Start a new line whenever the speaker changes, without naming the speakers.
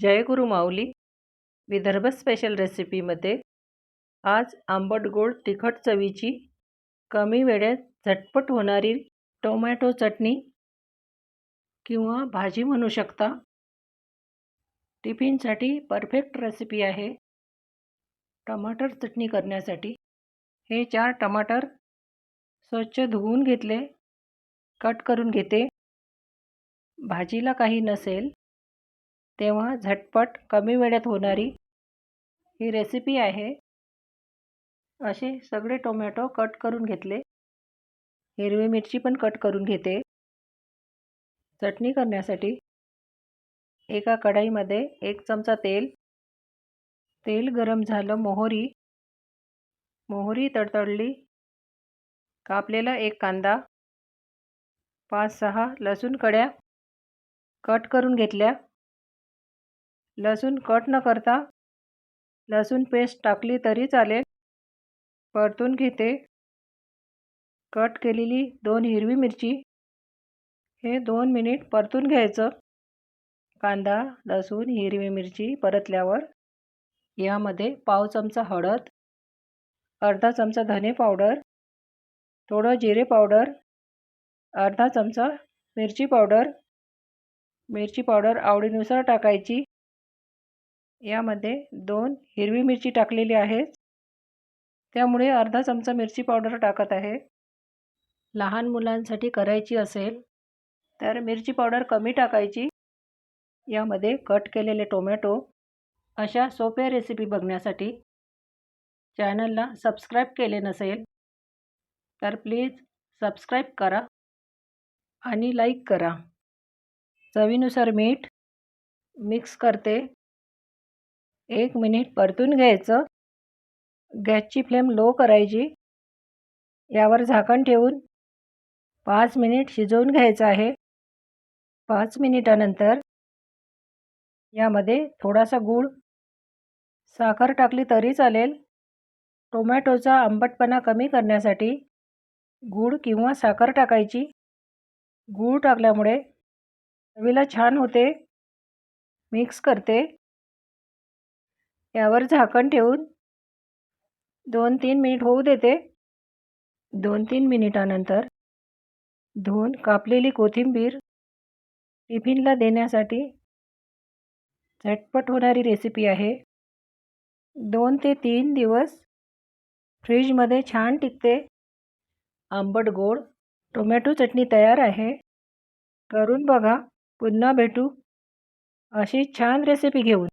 जय गुरु माऊली. Vidarbha special रेसिपीमध्ये आज आंबट गोड तिखट चवीची कमी वेळेत झटपट होणारी टोमॅटो चटणी किंवा भाजी म्हणू शकता. टिफिनसाठी परफेक्ट रेसिपी आहे. टमाटर चटणी करण्यासाठी. हे चार टमाटर स्वच्छ धुवून घेतले. कट करून घेते. भाजीला काही नसेल तेव्हा झटपट कमी वेळेत होणारी ही रेसिपी आहे. असे सगळे टोमॅटो कट करून घेतले. हिरवी मिरची पण कट करून घेते. चटणी करण्यासाठी एका कढाईमध्ये एक चमचा तेल. तेल गरम झालं मोहरी. मोहरी तडतडली. कापलेला एक कांदा. पाच सहा लसूण कड्या. कट करून घेतल्या. लसूण कट न करता. लसूण पेस्ट टाकली तरी चालेल. परतून घेते. कट केलेली दोन हिरवी मिरची. हे दोन मिनिट परतून घ्यायचं. कांदा लसूण हिरवी मिरची परतल्यावर यामध्ये पाव चमचा हळद अर्धा चमचा धने पावडर थोडं जिरे पावडर अर्धा चमचा मिरची पावडर. मिरची पावडर आवडीनुसार टाकायची. यामध्ये दोन हिरवी मिरची टाकलेली आहे त्यामुळे अर्धा चमचा मिरची पावडर टाकत आहे. लहान मुलांसाठी करायची असेल तर मिरची पावडर कमी टाकायची. यामध्ये कट केलेले टोमॅटो. अशा सोप्या रेसिपी बघण्यासाठी चॅनलला सबस्क्राईब केले नसेल तर प्लीज सबस्क्राईब करा आणि लाईक करा. चवीनुसार मीठ मिक्स करते. एक मिनिट परतून घ्यायचं. गॅसची फ्लेम लो करायची. यावर झाकण ठेवून पाच मिनिट शिजवून घ्यायचं आहे. पाच मिनिटानंतर यामध्ये थोडासा गूळ साखर टाकली तरी चालेल. टोमॅटोचा आंबटपणा कमी करण्यासाठी गूळ किंवा साखर टाकायची. गूळ टाकल्यामुळे चवीला छान होते. मिक्स करते. यावर झाकण ठेवून दोन तीन मिनिट होऊ देते. दोन तीन मिनिटानंतर धुवून कापलेली कोथिंबीर टिफिनला देण्यासाठी झटपट होणारी रेसिपी आहे. दोन ते तीन दिवस फ्रीजमध्ये छान टिकते. आंबट गोड टोमॅटो चटणी तयार आहे. करून बघा पुन्हा भेटू. अशी छान रेसिपी घेऊन.